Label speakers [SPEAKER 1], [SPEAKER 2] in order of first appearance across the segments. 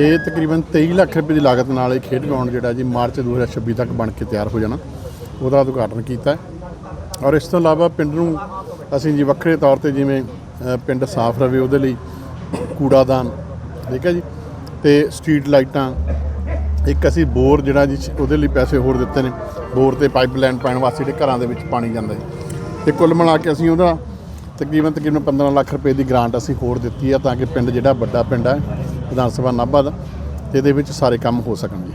[SPEAKER 1] ਇਹ ਤਕਰੀਬਨ 23 ਲੱਖ ਰੁਪਏ ਦੀ ਲਾਗਤ ਨਾਲ ਇਹ ਖੇਡ ਗਰਾਊਂਡ ਜਿਹੜਾ ਜੀ ਮਾਰਚ 2026 ਤੱਕ ਬਣ ਕੇ ਤਿਆਰ ਹੋ ਜਾਣਾ। ਉਹਦਾ ਉਦਘਾਟਨ ਕੀਤਾ ਔਰ ਇਸ ਤੋਂ ਇਲਾਵਾ ਪਿੰਡ ਨੂੰ ਅਸੀਂ ਜੀ ਵੱਖਰੇ ਤੌਰ ਤੇ ਜਿਵੇਂ ਪਿੰਡ ਸਾਫ਼ ਰਵੇ ਉਹਦੇ ਲਈ ਕੂੜਾਦਾਨ, ਠੀਕ ਹੈ ਜੀ, ਤੇ ਸਟਰੀਟ ਲਾਈਟਾਂ, ਇੱਕ ਅਸੀਂ ਬੋਰ ਜਿਹੜਾ ਜੀ ਉਹਦੇ ਲਈ ਪੈਸੇ ਹੋਰ ਦਿੱਤੇ ਨੇ। ਬੋਰ ਤੇ ਪਾਈਪਲਾਈਨ ਪਾਉਣ ਵਾਸਤੇ ਜਿਹੜੇ ਘਰਾਂ ਦੇ ਵਿੱਚ ਪਾਣੀ ਜਾਂਦਾ ਜੀ ਤੇ ਕੁੱਲ ਮਿਲਾ ਕੇ ਅਸੀਂ ਉਹਦਾ ਤਕਰੀਬਨ ਤਕਰੀਬਨ 15 ਲੱਖ ਰੁਪਏ ਦੀ ਗ੍ਰਾਂਟ ਅਸੀਂ ਹੋਰ ਦਿੱਤੀ ਆ ਤਾਂ ਕਿ ਪਿੰਡ ਜਿਹੜਾ ਵੱਡਾ ਪਿੰਡ ਹੈ ਵਿਧਾਨ ਸਭਾ ਨਾਭਾ ਦਾ ਤੇ ਇਹਦੇ ਵਿੱਚ ਸਾਰੇ ਕੰਮ ਹੋ ਸਕਣਗੇ।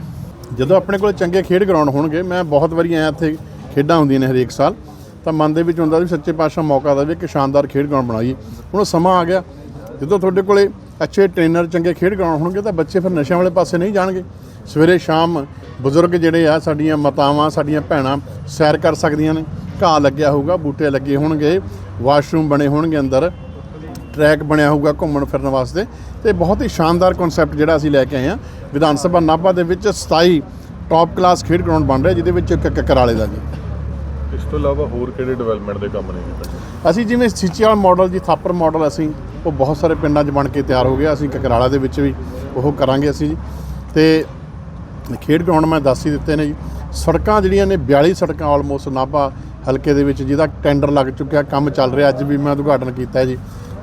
[SPEAKER 1] ਜਦੋਂ ਆਪਣੇ ਕੋਲ ਚੰਗੇ ਖੇਡ ਗਰਾਊਂਡ ਹੋਣਗੇ, ਮੈਂ ਬਹੁਤ ਵਾਰੀ ਆਇਆ ਇੱਥੇ, ਖੇਡਾਂ ਹੁੰਦੀਆਂ ਨੇ ਹਰੇਕ ਸਾਲ, ਤਾਂ ਮਨ ਦੇ ਵਿੱਚ ਹੁੰਦਾ ਵੀ ਸੱਚੇ ਪਾਤਸ਼ਾਹ ਮੌਕਾ ਦੇਵੇ ਇੱਕ ਸ਼ਾਨਦਾਰ ਖੇਡ ਗਰਾਊਂਡ ਬਣਾਈਏ। ਹੁਣ ਉਹ ਸਮਾਂ ਆ ਗਿਆ, ਜਦੋਂ ਤੁਹਾਡੇ ਕੋਲੇ ਅੱਛੇ ਟ੍ਰੇਨਰ, ਚੰਗੇ ਖੇਡ ਗਰਾਊਂਡ ਹੋਣਗੇ, ਤਾਂ ਬੱਚੇ ਫਿਰ ਨਸ਼ਿਆਂ ਵਾਲੇ ਪਾਸੇ ਨਹੀਂ ਜਾਣਗੇ। ਸਵੇਰੇ ਸ਼ਾਮ ਬਜ਼ੁਰਗ ਜਿਹੜੇ ਆ, ਸਾਡੀਆਂ ਮਾਤਾਵਾਂ, ਸਾਡੀਆਂ ਭੈਣਾਂ ਸੈਰ ਕਰ ਸਕਦੀਆਂ ਨੇ। ਘਾਹ ਲੱਗਿਆ ਹੋਊਗਾ, ਬੂਟੇ ਲੱਗੇ ਹੋਣਗੇ, ਵਾਸ਼ਰੂਮ ਬਣੇ ਹੋਣਗੇ ਅੰਦਰ। ਟਰੈਕ ਬਣਿਆ ਹੋਊਗਾ ਘੁੰਮਣ ਫਿਰਨ ਵਾਸਤੇ ਤੇ ਬਹੁਤ ਹੀ ਸ਼ਾਨਦਾਰ ਕਨਸੈਪਟ ਜਿਹੜਾ ਅਸੀਂ ਲੈ ਕੇ ਆਏ ਹਾਂ। ਵਿਧਾਨ ਸਭਾ ਨਾਭਾ ਦੇ ਵਿੱਚ 27 ਟੌਪ ਕਲਾਸ ਖੇਡ ਗਰਾਊਂਡ ਬਣ ਰਿਹਾ ਜਿਹਦੇ ਵਿੱਚ ਇੱਕ ਕਕਰਾਲੇ ਦਾ ਜੀ।
[SPEAKER 2] ਇਸ ਤੋਂ ਇਲਾਵਾ ਹੋਰ ਕਿਹੜੇ ਡਿਵੈਲਪਮੈਂਟ ਦੇ ਕੰਮ ਨੇ
[SPEAKER 1] ਅਸੀਂ ਜਿਵੇਂ ਸੀਚੀ ਵਾਲਾ ਮਾਡਲ ਜੀ ਥਾਪਰ ਮਾਡਲ ਅਸੀਂ ਉਹ ਬਹੁਤ ਸਾਰੇ ਪਿੰਡਾਂ 'ਚ ਬਣ ਕੇ ਤਿਆਰ ਹੋ ਗਿਆ। ਅਸੀਂ ਕਕਰਾਲਾ ਦੇ ਵਿੱਚ ਵੀ ਉਹ ਕਰਾਂਗੇ ਅਸੀਂ ਜੀ। ਤੇ ਖੇਡ ਗਰਾਊਂਡ ਮੈਂ ਦੱਸ ਹੀ ਦਿੱਤੇ ਨੇ ਜੀ। ਸੜਕਾਂ ਜਿਹੜੀਆਂ ਨੇ 42 ਸੜਕਾਂ ਆਲਮੋਸਟ ਨਾਭਾ ਹਲਕੇ ਦੇ ਵਿੱਚ ਜਿਹਦਾ ਟੈਂਡਰ ਲੱਗ ਚੁੱਕਿਆ ਕੰਮ ਚੱਲ ਰਿਹਾ। ਅੱਜ ਵੀ ਮੈਂ ਉਦਘਾਟਨ ਕੀਤਾ ਜੀ।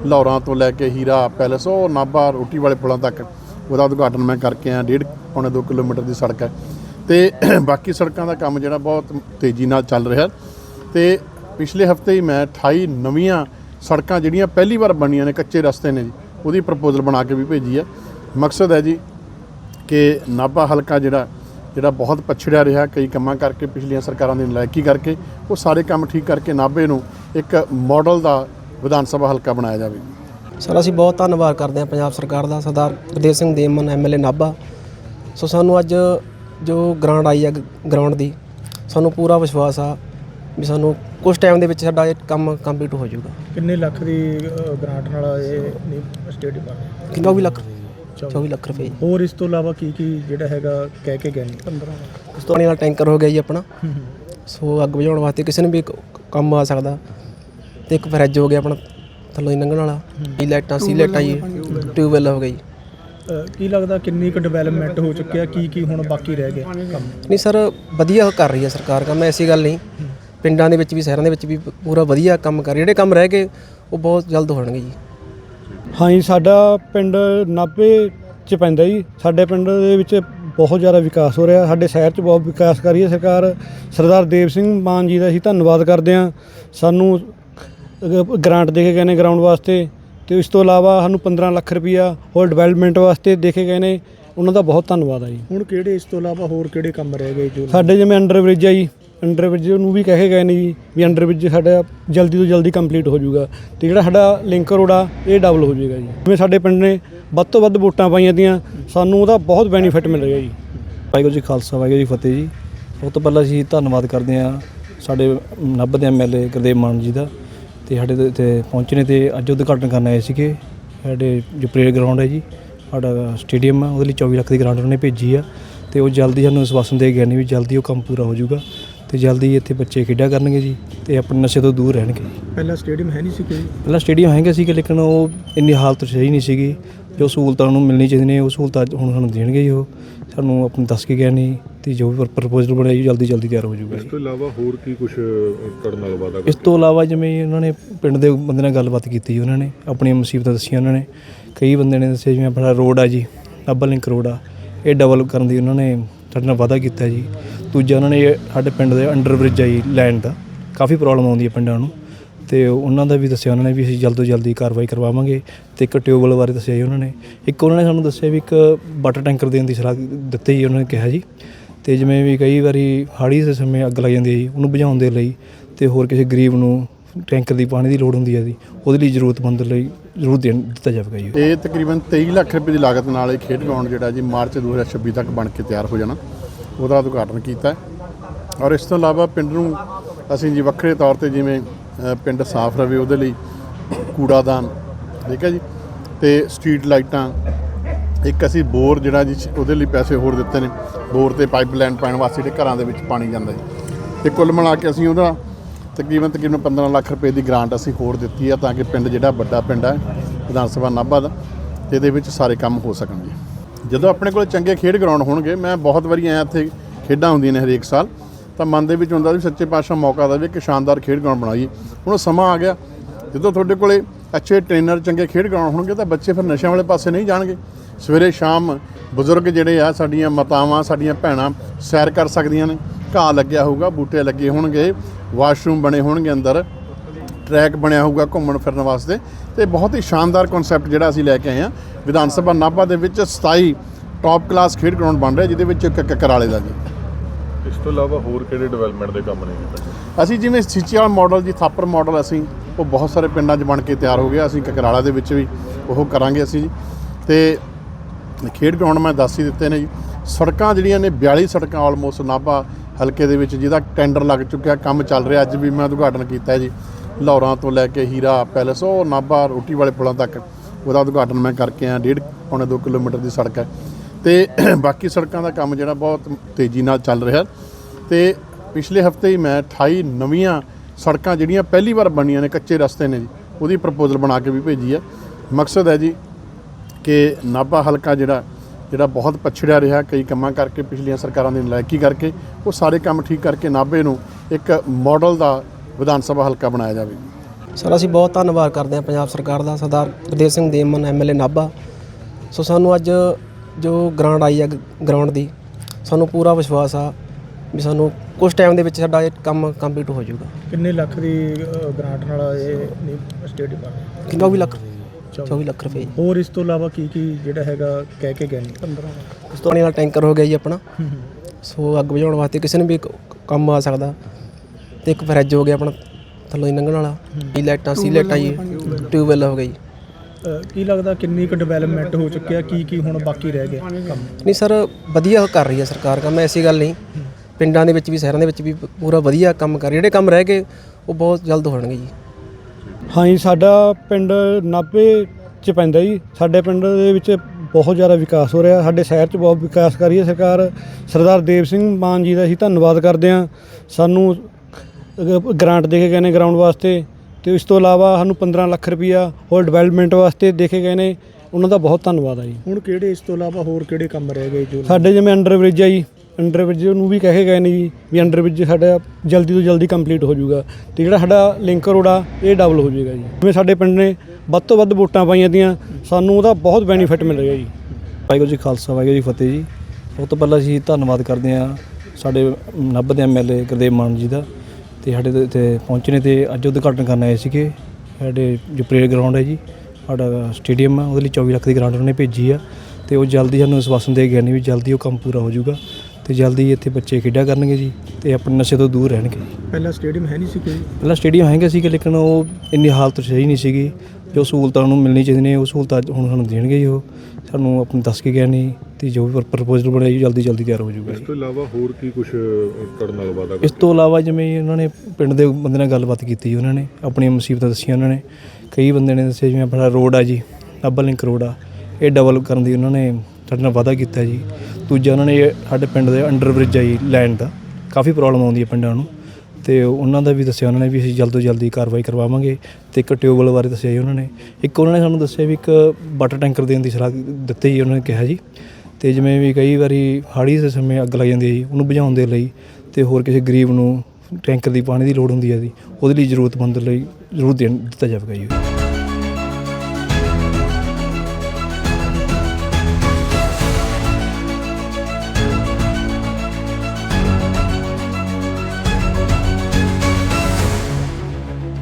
[SPEAKER 1] ਲਾਹੌਰਾਂ ਤੋਂ ਲੈ ਕੇ ਹੀਰਾ ਪੈਲਸ, ਉਹ ਨਾਭਾ ਰੋਟੀ ਵਾਲੇ ਪੁਲਾਂ ਤੱਕ। ਉਹਦਾ ਉਦਘਾਟਨ ਮੈਂ ਕਰਕੇ ਆਇਆ, ਡੇਢ ਪੌਣੇ 2 ਕਿਲੋਮੀਟਰ ਦੀ ਸੜਕ ਹੈ। ਤੇ ਬਾਕੀ ਸੜਕਾਂ ਦਾ ਕੰਮ ਜਿਹੜਾ ਬਹੁਤ ਤੇਜ਼ੀ ਨਾਲ ਚੱਲ ਰਿਹਾ। ਤੇ ਪਿਛਲੇ ਹਫ਼ਤੇ ਹੀ ਮੈਂ 28 ਨਵੀਆਂ ਸੜਕਾਂ ਜਿਹੜੀਆਂ ਪਹਿਲੀ ਵਾਰ ਬਣੀਆਂ ਨੇ, ਕੱਚੇ ਰਸਤੇ ਨੇ ਜੀ, ਉਹਦੀ ਪ੍ਰਪੋਜ਼ਲ ਬਣਾ ਕੇ ਵੀ ਭੇਜੀ ਹੈ। ਮਕਸਦ ਹੈ ਜੀ ਕਿ ਨਾਭਾ ਹਲਕਾ ਜਿਹੜਾ ਜਿਹੜਾ ਬਹੁਤ ਪਛੜਿਆ ਰਿਹਾ, ਕਈ ਕੰਮਾਂ ਕਰਕੇ ਪਿਛਲੀਆਂ ਸਰਕਾਰਾਂ ਦੀ ਨਲਾਇਕੀ ਕਰਕੇ, ਉਹ ਸਾਰੇ ਕੰਮ ਠੀਕ ਕਰਕੇ ਨਾਭੇ ਨੂੰ ਇੱਕ ਮਾਡਲ ਦਾ ਵਿਧਾਨ ਸਭਾ ਹਲਕਾ ਬਣਾਇਆ ਜਾਵੇ।
[SPEAKER 3] ਸਰ ਅਸੀਂ ਬਹੁਤ ਧੰਨਵਾਦ ਕਰਦੇ ਹਾਂ ਪੰਜਾਬ ਸਰਕਾਰ ਦਾ ਸਰਦਾਰ ਗੁਰਦੇਵ ਸਿੰਘ ਦੇਮਨ ਐਮਐਲਏ ਨਾਭਾ। ਸੋ ਸਾਨੂੰ ਅੱਜ ਜੋ ਗ੍ਰਾਂਟ ਆਈ ਹੈ ਗਰਾਊਂਡ ਦੀ ਸਾਨੂੰ ਪੂਰਾ ਵਿਸ਼ਵਾਸ ਆ ਵੀ ਸਾਨੂੰ ਕੁਝ ਟਾਈਮ ਦੇ ਵਿੱਚ ਸਾਡਾ ਇਹ ਕੰਮ ਕੰਪਲੀਟ ਹੋ ਜਾਊਗਾ।
[SPEAKER 4] ਕਿੰਨੇ ਲੱਖ ਦੀ ਗ੍ਰਾਂਟ ਨਾਲ ਇਹ ਸਟੇਡੀਅਮ ਬਣ ਰਿਹਾ
[SPEAKER 3] ਕਿੰਨਾ ਵੀ ਲੱਖ? 24 ਲੱਖ ਰੁਪਏ। ਜੀ।
[SPEAKER 4] ਹੋਰ ਇਸ ਤੋਂ ਇਲਾਵਾ ਕੀ ਕੀ ਜਿਹੜਾ ਹੈਗਾ ਕਹਿ ਕੇ ਗਏ ਨੇ? 15
[SPEAKER 3] ਉਸ ਤੋਂ ਪਾਣੀ ਵਾਲਾ ਟੈਂਕਰ ਹੋ ਗਿਆ ਜੀ ਆਪਣਾ। ਸੋ ਅੱਗ ਬੁਝਾਉਣ ਵਾਸਤੇ ਕਿਸੇ ਨੂੰ ਵੀ ਕ- ਕੰਮ ਆ ਸਕਦਾ। ਤੇ ਇੱਕ ਫਰਿੱਜ ਹੋ ਗਿਆ ਆਪਣਾ ਥੱਲੋਂ ਲੰਘਣ ਵਾਲਾ। ਇਹ ਲਾਈਟਾਂ ਸੀ ਲਾਈਟਾਂ ਜੀ ਟਿਊਬਵੈਲ ਹੋ ਗਈ।
[SPEAKER 4] ਕੀ ਲੱਗਦਾ ਕਿੰਨੀ ਕੁ ਡਿਵੈਲਪਮੈਂਟ ਹੋ ਚੁੱਕਿਆ ਕੀ ਕੀ ਹੁਣ ਬਾਕੀ ਰਹਿ ਗਿਆ ਕੰਮ?
[SPEAKER 3] ਨਹੀਂ ਸਰ ਵਧੀਆ ਕਰ ਰਹੀ ਹੈ ਸਰਕਾਰ ਕੰਮ ਐਸੀ ਗੱਲ ਨਹੀਂ। ਪਿੰਡਾਂ ਦੇ ਵਿੱਚ ਵੀ ਸ਼ਹਿਰਾਂ ਦੇ ਵਿੱਚ ਵੀ ਪੂਰਾ ਵਧੀਆ ਕੰਮ ਕਰ ਰਹੀ ਹੈ। ਜਿਹੜੇ ਕੰਮ ਰਹਿ ਗਏ ਉਹ ਬਹੁਤ ਜਲਦ ਹੋਣਗੇ ਜੀ।
[SPEAKER 5] ਹਾਂਜੀ ਸਾਡਾ ਪਿੰਡ ਨਾਭੇ ਚ ਪੈਂਦਾ ਜੀ। ਸਾਡੇ ਪਿੰਡ ਦੇ ਵਿੱਚ ਬਹੁਤ ਜ਼ਿਆਦਾ ਵਿਕਾਸ ਹੋ ਰਿਹਾ। ਸਾਡੇ ਸ਼ਹਿਰ 'ਚ ਬਹੁਤ ਵਿਕਾਸ ਕਰ ਰਹੀ ਹੈ ਸਰਕਾਰ। ਸਰਦਾਰ ਦੇਵ ਸਿੰਘ ਮਾਨ ਜੀ ਦਾ ਅਸੀਂ ਧੰਨਵਾਦ ਕਰਦੇ ਹਾਂ। ਸਾਨੂੰ ਅਹ, ਗ੍ਰਾਂਟ ਦੇ ਕੇ ਗਏ ਨੇ ਗਰਾਊਂਡ ਵਾਸਤੇ ਤੇ ਇਸ ਤੋਂ ਇਲਾਵਾ ਸਾਨੂੰ 15 ਲੱਖ ਰੁਪਈਆ ਹੋਰ ਡਿਵੈਲਪਮੈਂਟ ਵਾਸਤੇ ਦੇ ਕੇ ਗਏ ਨੇ ਉਹਨਾਂ ਦਾ ਬਹੁਤ ਧੰਨਵਾਦ ਆ ਜੀ।
[SPEAKER 4] ਹੁਣ ਕਿਹੜੇ ਇਸ ਤੋਂ ਇਲਾਵਾ ਹੋਰ ਕਿਹੜੇ ਕੰਮ ਰਹਿ ਗਏ ਜੋ
[SPEAKER 5] ਸਾਡੇ ਜਿਵੇਂ ਅੰਡਰ ਬ੍ਰਿਜ ਆ ਜੀ ਅੰਡਰ ਬ੍ਰਿਜ ਨੂੰ ਵੀ ਕਹੇ ਗਏ ਨੇ ਜੀ ਵੀ ਅੰਡਰ ਬ੍ਰਿਜ ਸਾਡਾ ਜਲਦੀ ਤੋਂ ਜਲਦੀ ਕੰਪਲੀਟ ਹੋ ਜਾਊਗਾ। ਤੇ ਜਿਹੜਾ ਸਾਡਾ ਲਿੰਕ ਰੋਡ ਆ ਇਹ ਡਬਲ ਹੋ ਜਾਊਗਾ ਜੀ। ਜਿਵੇਂ ਸਾਡੇ ਪਿੰਡ ਨੇ ਵੱਧ ਤੋਂ ਵੱਧ ਵੋਟਾਂ ਪਾਈਆਂ ਦੀਆਂ ਸਾਨੂੰ ਉਹਦਾ ਬਹੁਤ ਬੈਨੀਫਿਟ ਮਿਲ ਰਿਹਾ ਜੀ।
[SPEAKER 6] ਵਾਹਿਗੁਰੂ ਜੀ ਖਾਲਸਾ ਵਾਹਿਗੁਰੂ ਜੀ ਫਤਿਹ ਜੀ। ਸਭ ਤੋਂ ਪਹਿਲਾਂ ਅਸੀਂ ਧੰਨਵਾਦ ਕਰਦੇ ਹਾਂ ਸਾਡੇ ਨਾਭਾ ਦੇ ਐਮਐਲਏ ਗੁਰਦੇਵ ਮਾਨ ਜੀ ਦਾ। ਤੇ ਸਾਡੇ ਤੇ ਇੱਥੇ ਪਹੁੰਚੇ ਨੇ ਤੇ ਅੱਜ ਉਦਘਾਟਨ ਕਰਨ ਆਏ ਸੀਗੇ। ਸਾਡੇ ਜੋ ਪਰੇਡ ਗਰਾਊਂਡ ਹੈ ਜੀ ਸਾਡਾ ਸਟੇਡੀਅਮ ਆ ਉਹਦੇ ਲਈ 24 ਲੱਖ ਦੀ ਗ੍ਰਾਂਟ ਉਹਨਾਂ ਨੇ ਭੇਜੀ ਆ ਤੇ ਉਹ ਜਲਦੀ ਸਾਨੂੰ ਵਿਸ਼ਵਾਸਨ ਦੇ ਗਏ ਨੇ ਵੀ ਜਲਦੀ ਉਹ ਕੰਮ ਪੂਰਾ ਹੋ ਜਾਊਗਾ ਤੇ ਜਲਦੀ ਇੱਥੇ ਬੱਚੇ ਖੇਡਿਆ ਕਰਨਗੇ ਜੀ ਤੇ ਆਪਣੇ ਨਸ਼ੇ ਤੋਂ ਦੂਰ ਰਹਿਣਗੇ।
[SPEAKER 4] ਪਹਿਲਾਂ ਸਟੇਡੀਅਮ ਹੈ ਨਹੀਂ ਸੀ ਕੋਈ?
[SPEAKER 6] ਪਹਿਲਾਂ ਸਟੇਡੀਅਮ ਹੈਗਾ ਸੀਗਾ ਲੇਕਿਨ ਉਹ ਇੰਨੀ ਹਾਲਤ ਸਹੀ ਨਹੀਂ ਸੀਗੀ। ਜੋ ਸਹੂਲਤਾਂ ਨੂੰ ਮਿਲਣੀ ਚਾਹੀਦੀਆਂ ਨੇ ਉਹ ਸਹੂਲਤਾਂ ਅੱਜ ਹੁਣ ਸਾਨੂੰ ਦੇਣਗੇ ਜੀ ਉਹ। ਸਾਨੂੰ ਆਪਣੇ ਦੱਸ ਕੇ ਗਏ ਨੇ ਤੇ ਜੋ ਵੀ ਪ੍ਰਪੋਜ਼ਲ ਬਣਿਆ ਜੀ ਜਲਦੀ ਜਲਦੀ ਤਿਆਰ ਹੋ ਜਾਊਗਾ
[SPEAKER 2] ਇਸ
[SPEAKER 6] ਜੀ।
[SPEAKER 2] ਤੋਂ ਇਲਾਵਾ ਹੋਰ ਕੀ ਕੁਝ ਕਰਨ ਨਾਲ ਵਾਦਾ
[SPEAKER 6] ਇਸ ਤੋਂ ਇਲਾਵਾ ਜਿਵੇਂ ਉਹਨਾਂ ਨੇ ਪਿੰਡ ਦੇ ਬੰਦੇ ਨਾਲ ਗੱਲਬਾਤ ਕੀਤੀ ਉਹਨਾਂ ਨੇ ਆਪਣੀਆਂ ਮੁਸੀਬਤਾਂ ਦੱਸੀਆਂ ਉਹਨਾਂ ਨੇ। ਕਈ ਬੰਦੇ ਨੇ ਦੱਸਿਆ ਜਿਵੇਂ ਆਪਣਾ ਰੋਡ ਆ ਜੀ ਡਬਲ ਲਿੰਕ ਰੋਡ ਆ ਇਹ ਡਬਲ ਕਰਨ ਦੀ ਉਹਨਾਂ ਨੇ ਸਾਡੇ ਨਾਲ ਵਾਅਦਾ ਕੀਤਾ ਜੀ। ਦੂਜਾ ਉਹਨਾਂ ਨੇ ਇਹ ਸਾਡੇ ਪਿੰਡ ਦੇ ਅੰਡਰ ਬ੍ਰਿਜ ਆ ਜੀ ਲੈਂਡ ਦਾ ਕਾਫੀ ਪ੍ਰੋਬਲਮ ਆਉਂਦੀ ਹੈ ਪਿੰਡਾਂ ਨੂੰ। ਤੇ ਉਹਨਾਂ ਦਾ ਵੀ ਦੱਸਿਆ ਉਹਨਾਂ ਨੇ ਵੀ ਅਸੀਂ ਜਲਦ ਤੋਂ ਜਲਦੀ ਕਾਰਵਾਈ ਕਰਵਾਵਾਂਗੇ ਤੇ ਇੱਕ ਟਿਊਬਵੈਲ ਬਾਰੇ ਦੱਸਿਆ ਜੀ ਉਹਨਾਂ ਨੇ। ਇੱਕ ਉਹਨਾਂ ਨੇ ਸਾਨੂੰ ਦੱਸਿਆ ਵੀ ਇੱਕ ਵਾਟਰ ਟੈਂਕਰ ਦੇਣ ਦੀ ਸਲਾਹ ਦਿੱਤੀ ਜੀ ਉਹਨਾਂ ਨੇ ਕਿਹਾ ਜੀ। ਅਤੇ ਜਿਵੇਂ ਵੀ ਕਈ ਵਾਰੀ ਹਾੜੀ ਦੇ ਸਮੇਂ ਅੱਗ ਲੱਗ ਜਾਂਦੀ ਹੈ ਜੀ, ਉਹਨੂੰ ਬੁਝਾਉਣ ਦੇ ਲਈ ਅਤੇ ਹੋਰ ਕਿਸੇ ਗਰੀਬ ਨੂੰ ਟੈਂਕਰ ਦੀ ਪਾਣੀ ਦੀ ਲੋੜ ਹੁੰਦੀ ਹੈ ਜੀ, ਉਹਦੇ ਲਈ ਜ਼ਰੂਰਤਮੰਦ ਲਈ ਜ਼ਰੂਰ ਦੇਣ, ਦਿੱਤਾ ਜਾਵੇਗਾ ਜੀ।
[SPEAKER 1] ਇਹ ਤਕਰੀਬਨ 23 ਲੱਖ ਰੁਪਏ ਦੀ ਲਾਗਤ ਨਾਲ ਇਹ ਖੇਡ ਗਰਾਊਂਡ ਜਿਹੜਾ ਜੀ ਮਾਰਚ 2026 ਤੱਕ ਬਣ ਕੇ ਤਿਆਰ ਹੋ ਜਾਣਾ। ਉਹਦਾ ਉਦਘਾਟਨ ਕੀਤਾ ਔਰ ਇਸ ਤੋਂ ਇਲਾਵਾ ਪਿੰਡ ਨੂੰ ਅਸੀਂ ਜੀ ਵੱਖਰੇ ਤੌਰ ਤੇ ਜਿਵੇਂ ਪਿੰਡ ਸਾਫ਼ ਰਵੇ, ਉਹਦੇ ਲਈ ਕੂੜਾਦਾਨ, ਠੀਕ ਹੈ ਜੀ, ਤੇ ਸਟਰੀਟ ਲਾਈਟਾਂ ਇੱਕ ਅਸੀਂ ਬੋਰ ਜਿਹੜਾ ਜੀ, ਉਹਦੇ ਲਈ ਪੈਸੇ ਹੋਰ ਦਿੱਤੇ ਨੇ। ਬੋਰ ਤੇ ਪਾਈਪਲਾਈਨ ਪਾਉਣ ਵਾਸਤੇ ਜਿਹੜੇ ਘਰਾਂ ਦੇ ਵਿੱਚ ਪਾਣੀ ਜਾਂਦਾ ਜੀ। ਤੇ ਕੁੱਲ ਮਿਲਾ ਕੇ ਅਸੀਂ ਉਹਦਾ ਤਕਰੀਬਨ ਤਕਰੀਬਨ 15 ਲੱਖ ਰੁਪਏ ਦੀ ਗ੍ਰਾਂਟ ਅਸੀਂ ਹੋਰ ਦਿੱਤੀ ਆ, ਤਾਂ ਕਿ ਪਿੰਡ ਜਿਹੜਾ ਵੱਡਾ ਪਿੰਡ ਹੈ ਵਿਧਾਨ ਸਭਾ ਨਾਭਾ ਦਾ ਤੇ ਇਹਦੇ ਵਿੱਚ ਸਾਰੇ ਕੰਮ ਹੋ ਸਕਣ ਜੀ। ਜਦੋਂ ਆਪਣੇ ਕੋਲ ਚੰਗੇ ਖੇਡ ਗਰਾਊਂਡ ਹੋਣਗੇ, ਮੈਂ ਬਹੁਤ ਵਾਰੀ ਆਇਆ ਇੱਥੇ, ਖੇਡਾਂ ਹੁੰਦੀਆਂ ਨੇ ਹਰੇਕ ਸਾਲ, ਤਾਂ ਮਨ ਦੇ ਵਿੱਚ ਹੁੰਦਾ ਵੀ ਸੱਚੇ ਪਾਤਸ਼ਾਹ ਮੌਕਾ ਦੇਵੇ ਕਿ ਸ਼ਾਨਦਾਰ ਖੇਡ ਗਰਾਊਂਡ ਬਣਾਈਏ। ਹੁਣ ਉਹ ਸਮਾਂ ਆ ਗਿਆ, ਜਦੋਂ ਤੁਹਾਡੇ ਕੋਲੇ ਅੱਛੇ ਟ੍ਰੇਨਰ ਚੰਗੇ ਖੇਡ ਗਰਾਊਂਡ ਹੋਣਗੇ, ਤਾਂ ਬੱਚੇ ਫਿਰ ਨਸ਼ਿਆਂ ਵਾਲੇ ਪਾਸੇ ਨਹੀਂ ਜਾਣਗੇ। ਸਵੇਰੇ ਸ਼ਾਮ ਬਜ਼ੁਰਗ ਜਿਹੜੇ ਆ ਸਾਡੀਆਂ ਮਾਤਾਵਾਂ ਸਾਡੀਆਂ ਭੈਣਾਂ ਸੈਰ ਕਰ ਸਕਦੀਆਂ ਨੇ। ਘਾਹ ਲੱਗਿਆ ਹੋਊਗਾ ਬੂਟੇ ਲੱਗੇ ਹੋਣਗੇ ਵਾਸ਼ਰੂਮ ਬਣੇ ਹੋਣਗੇ ਅੰਦਰ ਟਰੈਕ ਬਣਿਆ ਹੋਊਗਾ ਘੁੰਮਣ ਫਿਰਨ ਵਾਸਤੇ। ਤੇ ਬਹੁਤ ਹੀ ਸ਼ਾਨਦਾਰ ਕਨਸੈਪਟ ਜਿਹੜਾ ਅਸੀਂ ਲੈ ਕੇ ਆਏ ਹਾਂ ਵਿਧਾਨ ਸਭਾ ਨਾਭਾ ਦੇ ਵਿੱਚ 27 ਟੌਪ ਕਲਾਸ ਖੇਡ ਗਰਾਊਂਡ ਬਣ ਰਿਹਾ ਜਿਹਦੇ ਵਿੱਚ ਇੱਕ ਕਕਰਾਲੇ ਦਾ ਜੀ।
[SPEAKER 2] ਇਸ ਤੋਂ ਇਲਾਵਾ ਹੋਰ ਕਿਹੜੇ ਡਿਵੈਲਪਮੈਂਟ ਦੇ ਕੰਮ ਨੇ?
[SPEAKER 1] ਅਸੀਂ ਜਿਵੇਂ ਸਿੱਚਿਆਲ ਮਾਡਲ ਜੀ ਥਾਪਰ ਮਾਡਲ ਅਸੀਂ ਉਹ ਬਹੁਤ ਸਾਰੇ ਪਿੰਡਾਂ 'ਚ ਬਣ ਕੇ ਤਿਆਰ ਹੋ ਗਿਆ। ਅਸੀਂ ਕਕਰਾਲਾ ਦੇ ਵਿੱਚ ਵੀ ਉਹ ਕਰਾਂਗੇ ਅਸੀਂ। ਜੀ ਤੇ ਖੇਡ ਗਰਾਊਂਡ ਮੈਂ ਦੱਸ ਹੀ ਦਿੱਤੇ ਨੇ ਜੀ। ਸੜਕਾਂ ਜਿਹੜੀਆਂ ਨੇ 42 ਸੜਕਾਂ ਆਲਮੋਸਟ ਨਾਭਾ ਹਲਕੇ ਦੇ ਵਿੱਚ ਜਿਹਦਾ ਟੈਂਡਰ ਲੱਗ ਚੁੱਕਿਆ, ਕੰਮ ਚੱਲ ਰਿਹਾ। ਅੱਜ ਵੀ ਮੈਂ ਉਦਘਾਟਨ ਕੀਤਾ ਜੀ, ਲਾਹੌਰਾਂ ਤੋਂ ਲੈ ਕੇ ਹੀਰਾ ਪੈਲੇਸ, ਉਹ ਨਾਭਾ ਰੋਟੀ ਵਾਲੇ ਪੁਲਾਂ ਤੱਕ। ਉਹਦਾ ਉਦਘਾਟਨ ਮੈਂ ਕਰਕੇ ਆਇਆ, ਡੇਢ ਪੌਣੇ 2 ਕਿਲੋਮੀਟਰ ਦੀ ਸੜਕ ਹੈ। ਤੇ ਬਾਕੀ ਸੜਕਾਂ ਦਾ ਕੰਮ ਜਿਹੜਾ ਬਹੁਤ ਤੇਜ਼ੀ ਨਾਲ ਚੱਲ ਰਿਹਾ। ਤੇ ਪਿਛਲੇ ਹਫ਼ਤੇ ਹੀ ਮੈਂ 28 ਨਵੀਆਂ ਸੜਕਾਂ ਜਿਹੜੀਆਂ ਪਹਿਲੀ ਵਾਰ ਬਣੀਆਂ ਨੇ ਕੱਚੇ ਰਸਤੇ ਨੇ ਜੀ, ਉਹਦੀ ਪ੍ਰਪੋਜ਼ਲ ਬਣਾ ਕੇ ਵੀ ਭੇਜੀ ਹੈ। ਮਕਸਦ ਹੈ ਜੀ ਕਿ ਨਾਭਾ ਹਲਕਾ ਜਿਹੜਾ ਜਿਹੜਾ ਬਹੁਤ ਪਛੜਿਆ ਰਿਹਾ ਕਈ ਕੰਮਾਂ ਕਰਕੇ ਪਿਛਲੀਆਂ ਸਰਕਾਰਾਂ ਦੀ ਨਲਾਇਕੀ ਕਰਕੇ ਉਹ ਸਾਰੇ ਕੰਮ ਠੀਕ ਕਰਕੇ ਨਾਭੇ ਨੂੰ ਇੱਕ ਮਾਡਲ ਦਾ ਵਿਧਾਨ ਸਭਾ ਹਲਕਾ ਬਣਾਇਆ ਜਾਵੇ।
[SPEAKER 3] ਸਰ ਅਸੀਂ ਬਹੁਤ ਧੰਨਵਾਦ ਕਰਦੇ ਹਾਂ ਪੰਜਾਬ ਸਰਕਾਰ ਦਾ ਸਰਦਾਰ ਗੁਰਦੇਵ ਸਿੰਘ ਦੇਮਨ ਐਮਐਲਏ ਨਾਭਾ। ਸੋ ਸਾਨੂੰ ਅੱਜ ਜੋ ਗ੍ਰਾਂਟ ਆਈ ਹੈ ਗਰਾਊਂਡ ਦੀ ਸਾਨੂੰ ਪੂਰਾ ਵਿਸ਼ਵਾਸ ਆ ਵੀ ਸਾਨੂੰ ਕੁਝ ਟਾਈਮ ਦੇ ਵਿੱਚ ਸਾਡਾ ਇਹ ਕੰਮ ਕੰਪਲੀਟ ਹੋ ਜਾਊਗਾ।
[SPEAKER 4] ਕਿੰਨੇ ਲੱਖ ਦੀ ਗ੍ਰਾਂਟ ਨਾਲ ਇਹ ਸਟੇਡੀਅਮ ਬਣ ਰਿਹਾ
[SPEAKER 3] ਕਿੰਨਾ ਵੀ ਲੱਖ? 24 ਲੱਖ ਰੁਪਏ। ਜੀ
[SPEAKER 4] ਹੋਰ ਇਸ ਤੋਂ ਇਲਾਵਾ ਕੀ ਕੀ ਜਿਹੜਾ ਹੈਗਾ ਕਹਿ ਕੇ ਗਏ ਨੇ? 15
[SPEAKER 3] ਉਸ ਤੋਂ ਪਾਣੀ ਵਾਲਾ ਟੈਂਕਰ ਹੋ ਗਿਆ ਜੀ ਆਪਣਾ। ਸੋ ਅੱਗ ਬੁਝਾਉਣ ਵਾਸਤੇ ਕਿਸੇ ਨੂੰ ਵੀ ਕ- ਕੰਮ ਆ ਸਕਦਾ। ਤੇ ਇੱਕ ਫਰਿੱਜ ਹੋ ਗਿਆ ਆਪਣਾ ਥੱਲੋਂ ਦੀ ਲੰਘਣ ਵਾਲਾ। ਈ ਲਾਈਟਾਂ ਸੀ ਲਾਈਟਾਂ ਜੀ। ਟਿਊਬਵੈਲ ਹੋ ਗਈ
[SPEAKER 4] ਕੀ ਲੱਗਦਾ ਕਿੰਨੀ ਕੁ ਡਿਵੈਲਪਮੈਂਟ ਹੋ ਚੁੱਕਿਆ? ਕੀ ਕੀ ਹੁਣ ਬਾਕੀ ਰਹਿ ਗਿਆ ਕੰਮ?
[SPEAKER 3] ਨਹੀਂ ਸਰ ਵਧੀਆ ਕਰ ਰਹੀ ਹੈ ਸਰਕਾਰ ਕੰਮ ਐਸੀ ਗੱਲ ਨਹੀਂ। ਪਿੰਡਾਂ ਦੇ ਵਿੱਚ ਵੀ ਸ਼ਹਿਰਾਂ ਦੇ ਵਿੱਚ ਵੀ ਪੂਰਾ ਵਧੀਆ ਕੰਮ ਕਰ ਰਹੀ ਜਿਹੜੇ ਕੰਮ ਰਹਿ ਗਏ ਉਹ ਬਹੁਤ ਜਲਦ ਹੋਣਗੇ ਜੀ।
[SPEAKER 5] ਹਾਂ ਜੀ ਸਾਡਾ ਪਿੰਡ ਨਾਭੇ ਚ ਪੈਂਦਾ ਜੀ। ਸਾਡੇ ਪਿੰਡ ਦੇ ਵਿੱਚ ਬਹੁਤ ਜ਼ਿਆਦਾ ਵਿਕਾਸ ਹੋ ਰਿਹਾ। ਸਾਡੇ ਸ਼ਹਿਰ 'ਚ ਬਹੁਤ ਵਿਕਾਸ ਕਰ ਰਹੀ ਹੈ ਸਰਕਾਰ। ਸਰਦਾਰ ਦੇਵ ਸਿੰਘ ਮਾਨ ਜੀ ਦਾ ਅਸੀਂ ਧੰਨਵਾਦ ਕਰਦੇ ਹਾਂ। ਸਾਨੂੰ ਗ੍ਰਾਂਟ ਦੇ ਕੇ ਗਏ ਨੇ ਗਰਾਊਂਡ ਵਾਸਤੇ ਤੇ ਇਸ ਤੋਂ ਇਲਾਵਾ ਸਾਨੂੰ 15 ਲੱਖ ਰੁਪਈਆ ਹੋਰ ਡਿਵੈਲਪਮੈਂਟ ਵਾਸਤੇ ਦੇ ਕੇ ਗਏ ਨੇ। ਉਹਨਾਂ ਦਾ ਬਹੁਤ ਧੰਨਵਾਦ ਆ ਜੀ।
[SPEAKER 4] ਹੁਣ ਕਿਹੜੇ ਇਸ ਤੋਂ ਇਲਾਵਾ ਹੋਰ ਕਿਹੜੇ ਕੰਮ ਰਹਿ ਗਏ ਜੋ
[SPEAKER 5] ਸਾਡੇ ਜਿਵੇਂ ਅੰਡਰ ਬ੍ਰਿਜ ਆ ਜੀ। ਅੰਡਰ ਬ੍ਰਿਜ ਨੂੰ ਵੀ ਕਹੇ ਗਏ ਨੇ ਜੀ ਵੀ ਅੰਡਰ ਬ੍ਰਿਜ ਸਾਡਾ ਜਲਦੀ ਤੋਂ ਜਲਦੀ ਕੰਪਲੀਟ ਹੋ ਜਾਊਗਾ। ਤੇ ਜਿਹੜਾ ਸਾਡਾ ਲਿੰਕ ਰੋਡ ਆ, ਇਹ ਡਬਲ ਹੋ ਜਾਏਗਾ ਜੀ। ਜਿਵੇਂ ਸਾਡੇ ਪਿੰਡ ਨੇ ਵੱਧ ਤੋਂ ਵੱਧ ਵੋਟਾਂ ਪਾਈਆਂ ਦੀਆਂ ਸਾਨੂੰ ਉਹਦਾ ਬਹੁਤ ਬੈਨੀਫਿਟ ਮਿਲ ਰਿਹਾ ਜੀ।
[SPEAKER 6] ਵਾਹਿਗੁਰੂ ਜੀ ਖਾਲਸਾ, ਵਾਹਿਗੁਰੂ ਜੀ ਫਤਿਹ ਜੀ। ਸਭ ਤੋਂ ਪਹਿਲਾਂ ਅਸੀਂ ਧੰਨਵਾਦ ਕਰਦੇ ਹਾਂ ਸਾਡੇ ਨਾਭਾ ਦੇ ਐਮਐਲਏ ਗੁਰਦੇਵ ਮਾਨ ਜੀ ਦਾ ਤੇ ਸਾਡੇ ਇੱਥੇ ਪਹੁੰਚੇ ਨੇ ਤੇ ਅੱਜ ਉਦਘਾਟਨ ਕਰਨ ਆਏ ਸੀਗੇ। ਸਾਡੇ ਜੋ ਪਰੇਡ ਗਰਾਊਂਡ ਹੈ ਜੀ, ਸਾਡਾ ਸਟੇਡੀਅਮ ਆ, ਉਹਦੇ ਲਈ 24 ਲੱਖ ਦੀ ਗ੍ਰਾਂਟ ਉਹਨਾਂ ਨੇ ਭੇਜੀ ਆ। ਤੇ ਉਹ ਜਲਦੀ ਸਾਨੂੰ ਵਿਸ਼ਵਾਸਨ ਦੇ ਗਿਆ ਨੇ ਵੀ ਜਲਦੀ ਉਹ ਕੰਮ ਪੂਰਾ ਹੋ ਜਾਊਗਾ। ਤੇ ਜਲਦੀ ਇੱਥੇ ਬੱਚੇ ਖੇਡਿਆ ਕਰਨਗੇ ਜੀ ਤੇ ਆਪਣੇ ਨਸ਼ੇ ਤੋਂ ਦੂਰ ਰਹਿਣਗੇ। ਜੀ
[SPEAKER 4] ਪਹਿਲਾਂ ਸਟੇਡੀਅਮ ਹੈ ਨਹੀਂ ਸੀ ਕੋਈ?
[SPEAKER 6] ਪਹਿਲਾਂ ਸਟੇਡੀਅਮ ਹੈਗਾ ਸੀਗਾ ਲੇਕਿਨ ਉਹ ਇੰਨੀ ਹਾਲਤ ਸਹੀ ਨਹੀਂ ਸੀਗੀ ਜੋ ਸਹੂਲਤਾਂ ਨੂੰ ਮਿਲਣੀ ਚਾਹੀਦੀਆਂ ਨੇ ਉਹ ਸਹੂਲਤਾਂ ਹੁਣ ਸਾਨੂੰ ਦੇਣਗੇ ਜੀ ਉਹ। ਸਾਨੂੰ ਆਪਣੇ ਦੱਸ ਕੇ ਗਏ ਨੇ ਤੇ ਜੋ ਵੀ ਪ੍ਰਪੋਜ਼ਲ ਬਣਿਆ ਜੀ ਜਲਦੀ ਜਲਦੀ ਤਿਆਰ ਹੋ ਜਾਊਗਾ
[SPEAKER 2] ਇਸ ਤੋਂ ਇਲਾਵਾ ਹੋਰ ਕੀ ਕੁਝ ਤੁਹਾਡੇ ਨਾਲ ਵਾਦਾ
[SPEAKER 6] ਇਸ ਤੋਂ ਇਲਾਵਾ ਜਿਵੇਂ ਉਹਨਾਂ ਨੇ ਪਿੰਡ ਦੇ ਬੰਦੇ ਨਾਲ ਗੱਲਬਾਤ ਕੀਤੀ ਜੀ ਉਹਨਾਂ ਨੇ ਆਪਣੀਆਂ ਮੁਸੀਬਤਾਂ ਦੱਸੀਆਂ ਉਹਨਾਂ ਨੇ। ਕਈ ਬੰਦੇ ਨੇ ਦੱਸਿਆ ਜਿਵੇਂ ਆਪਣਾ ਰੋਡ ਆ ਜੀ ਨਾਭਾ ਲਿੰਕ ਰੋਡ ਆ ਇਹ ਡਬਲ ਕਰਨ ਦੀ ਉਹਨਾਂ ਨੇ ਸਾਡੇ ਨਾਲ ਵਾਅਦਾ ਕੀਤਾ ਜੀ। ਦੂਜਾ ਉਹਨਾਂ ਨੇ ਸਾਡੇ ਪਿੰਡ ਦੇ ਅੰਡਰ ਬ੍ਰਿਜ ਆ ਜੀ ਲੈਂਡ ਦਾ, ਕਾਫੀ ਪ੍ਰੋਬਲਮ ਆਉਂਦੀ ਹੈ ਪਿੰਡਾਂ ਨੂੰ। ਤੇ ਉਹਨਾਂ ਦਾ ਵੀ ਦੱਸਿਆ ਉਹਨਾਂ ਨੇ ਵੀ ਅਸੀਂ ਜਲਦ ਤੋਂ ਜਲਦੀ ਕਾਰਵਾਈ ਕਰਵਾਵਾਂਗੇ ਤੇ ਇੱਕ ਟਿਊਬਵੈਲ ਬਾਰੇ ਦੱਸਿਆ ਜੀ ਉਹਨਾਂ ਨੇ। ਇੱਕ ਉਹਨਾਂ ਨੇ ਸਾਨੂੰ ਦੱਸਿਆ ਵੀ ਇੱਕ ਵਾਟਰ ਟੈਂਕਰ ਦੇਣ ਦੀ ਸਲਾਹ ਦਿੱਤੀ ਜੀ ਉਹਨਾਂ ਨੇ ਕਿਹਾ ਜੀ। ਤੇ ਜਿਵੇਂ ਵੀ ਕਈ ਵਾਰੀ ਹਾੜੀ ਦੇ ਸਮੇਂ ਅੱਗ ਲੱਗ ਜਾਂਦੀ ਹੈ ਜੀ, ਉਹਨੂੰ ਬੁਝਾਉਣ ਦੇ ਲਈ ਤੇ ਹੋਰ ਕਿਸੇ ਗਰੀਬ ਨੂੰ ਟੈਂਕਰ ਦੀ ਪਾਣੀ ਦੀ ਲੋੜ ਹੁੰਦੀ ਹੈ ਜੀ, ਉਹਦੇ ਲਈ ਜ਼ਰੂਰਤਮੰਦ ਲਈ ਜ਼ਰੂਰ ਦੇਣ ਦਿੱਤਾ ਜਾਵੇਗਾ ਜੀ।